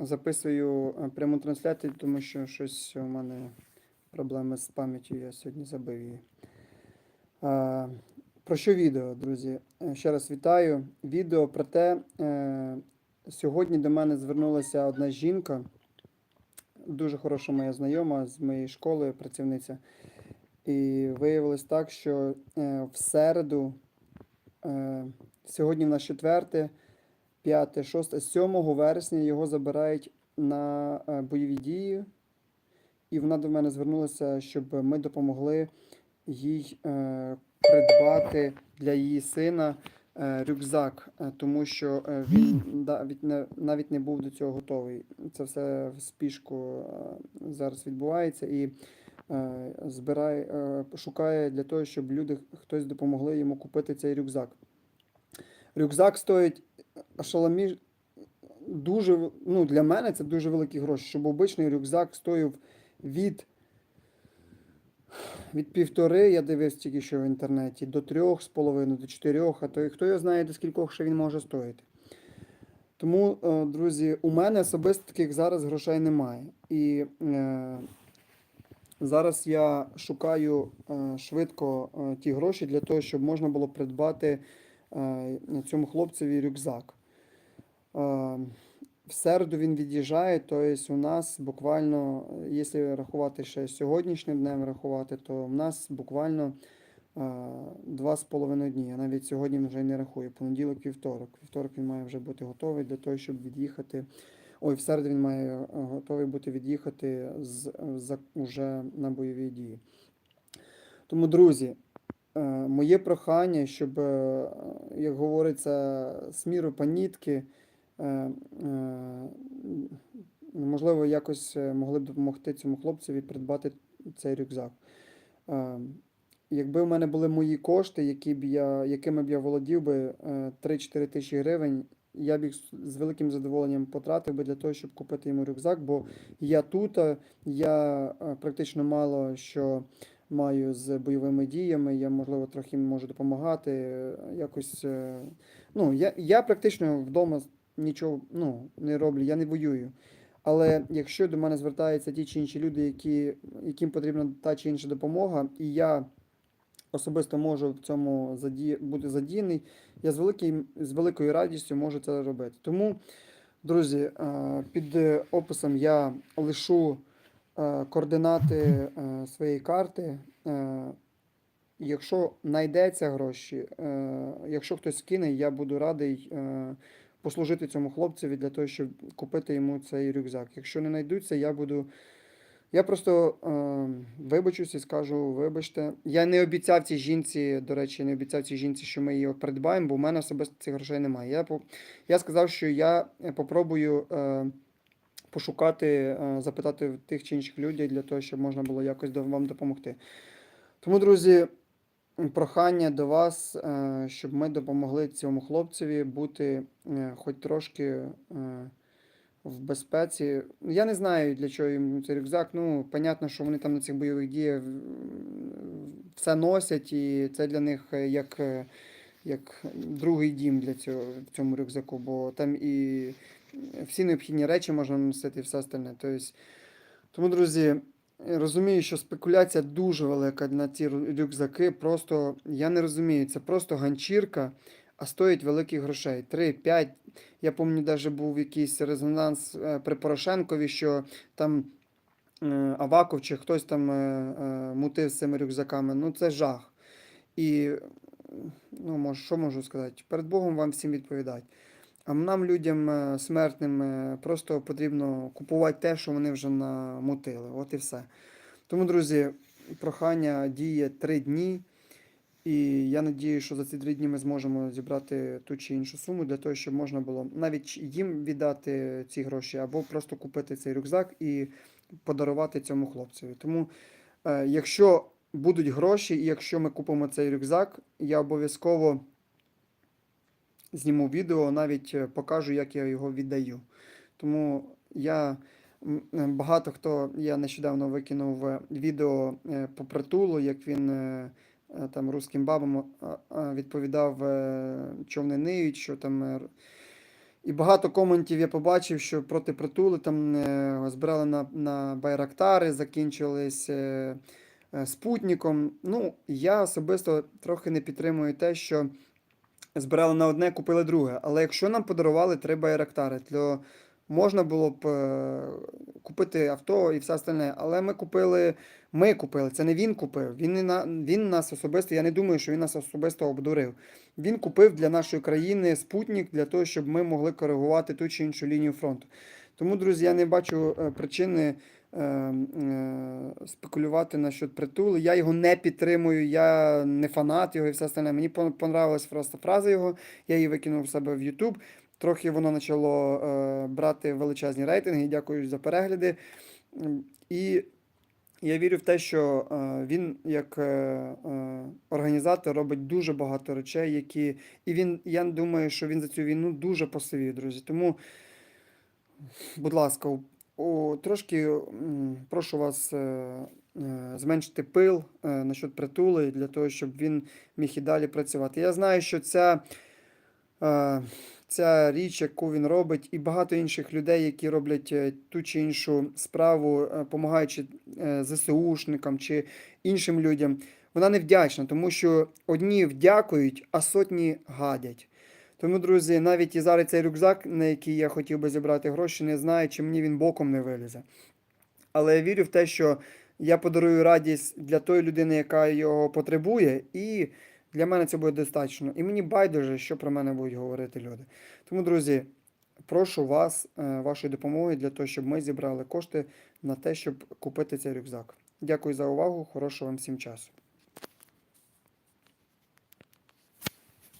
записую е, пряму трансляцію, тому що щось у мене проблеми з пам'яттю, я сьогодні забив її. Про що відео, друзі? Е, Ще раз вітаю. Відео про те, е, сьогодні до мене звернулася одна жінка, дуже хороша моя знайома з моєї школи, працівниця. І виявилось так, що в середу, сьогодні в нас четверте, 5, 6, 7 вересня його забирають на е, бойові дії. І вона до мене звернулася, щоб ми допомогли їй е, придбати для її сина е, рюкзак, тому що він навіть не, навіть не був до цього готовий. Це все в спішку зараз відбувається і збирає, шукає для того, щоб люди хтось допомогли йому купити цей рюкзак. Рюкзак стоїть ошеломіж... дуже, ну, для мене це дуже великі гроші, щоб обичний рюкзак стоїв від, від півтори, я дивився тільки що в інтернеті, до трьох з половиною, до чотирьох, а то і хто його знає, до скількох ще він може стоїти. Тому, е, друзі, у мене особисто таких зараз грошей немає. І е, зараз я шукаю е, швидко е, ті гроші для того, щоб можна було придбати цьому хлопцеві рюкзак. Е, В середу він від'їжджає, тобто у нас буквально, е, якщо рахувати ще сьогоднішнім днем рахувати, то в нас буквально е, два з половиною дні. Я навіть сьогодні вже не рахую. Понеділок, вівторок. Вівторок він має вже бути готовий для того, щоб від'їхати. Ой, в середу він має е, готовий бути від'їхати з, за, уже на бойові дії. Тому, друзі, е, моє прохання, щоб, е, як говориться, з міру панітки, е, е, можливо, якось е, могли б допомогти цьому хлопцеві придбати цей рюкзак. Е, Якби в мене були мої кошти, які б я, якими б я володів би е, 3-4 тисячі гривень, я б їх з- великим задоволенням потратив би для того, щоб купити йому рюкзак, бо я тут, е, я е, практично мало що маю з бойовими діями, я, можливо, трохи можу допомагати. е, Якось, е, ну, я, я практично вдома нічого ну, не роблю, я не воюю. Але якщо до мене звертаються ті чи інші люди, які, яким потрібна та чи інша допомога, і я особисто можу в цьому заді... бути задіяний, я з, великим... з великою радістю можу це робити. Тому, друзі, е, під описом я лишу координати е, своєї карти. Е, Якщо знайдеться гроші, е, якщо хтось скине, я буду радий е, послужити цьому хлопцеві для того, щоб купити йому цей рюкзак. Якщо не знайдуться, я буду. Я просто е, вибачусь і скажу, вибачте. Я не обіцяв цій жінці, до речі, не обіцяв цій жінці, що ми її придбаємо, бо в мене особисто цих грошей немає. Я, я сказав, що я е, попробую е, пошукати, е, запитати тих чи інших людей для того, щоб можна було якось вам допомогти. Тому, друзі, прохання до вас, е, щоб ми допомогли цьому хлопцеві бути е, хоч трошки в безпеці. Я не знаю, для чого їм цей рюкзак. Ну, понятно, що вони там на цих бойових діях все носять, і це для них як, як другий дім для цього в цьому рюкзаку, бо там і всі необхідні речі можна носити і все остальне. Тобто, тому, друзі, розумію, що спекуляція дуже велика на ці рюкзаки. Просто я не розумію, це просто ганчірка, а стоїть великих грошей. 3-5. Я пам'ятаю, навіть був якийсь резонанс е, при Порошенкові, що там е, Аваков чи хтось там е, мутив з цими рюкзаками. Ну, це жах. І ну, мож, що можу сказати? Перед Богом вам всім відповідати. А нам, людям е, смертним, е, просто потрібно купувати те, що вони вже намутили. От і все. Тому, друзі, прохання діє три дні. І я надію, що за ці три дні ми зможемо зібрати ту чи іншу суму для того, щоб можна було навіть їм віддати ці гроші, або просто купити цей рюкзак і подарувати цьому хлопцеві. Тому, е, якщо будуть гроші, і якщо ми купимо цей рюкзак, я обов'язково зніму відео, навіть е, покажу, як я його віддаю. Тому я е, багато хто я нещодавно викинув е, відео по притулу, як він там русським бабам відповідав, що вони ниють, що там І багато коментів я побачив, що проти притули там збирали на, на байрактари, закінчились спутником. Ну, я особисто трохи не підтримую те, що збирали на одне, купили друге. Але якщо нам подарували три байрактари, то можна було б е, купити авто і все остальне. Але ми купили, ми купили, це не він купив. Він, не на, він нас особисто, я не думаю, що він нас особисто обдурив. Він купив для нашої країни спутник для того, щоб ми могли коригувати ту чи іншу лінію фронту. Тому, друзі, я не бачу е, причини е, е, спекулювати насчет притули. Я його не підтримую, я не фанат його і все остальне. Мені пон- понравилась просто фраза його, я її викинув в себе в YouTube. Трохи воно почало е, брати величезні рейтинги. Дякую за перегляди. І я вірю в те, що е, він, як е, е, організатор, робить дуже багато речей, які. І він, я думаю, що він за цю війну дуже посивів, друзі. Тому, будь ласка, у, трошки прошу вас е, е, зменшити пил е, насчет притули для того, щоб він міг і далі працювати. Я знаю, що ця. Ця річ, яку він робить, і багато інших людей, які роблять ту чи іншу справу, допомагаючи ЗСУшникам чи іншим людям, вона невдячна, тому що одні вдякують, а сотні гадять. Тому, друзі, навіть і зараз цей рюкзак, на який я хотів би зібрати гроші, не знаю, чи мені він боком не вилізе. Але я вірю в те, що я подарую радість для тої людини, яка його потребує, і для мене це буде достатньо. І мені байдуже, що про мене будуть говорити люди. Тому, друзі, прошу вас, е, вашої допомоги для того, щоб ми зібрали кошти на те, щоб купити цей рюкзак. Дякую за увагу, хорошого вам всім часу.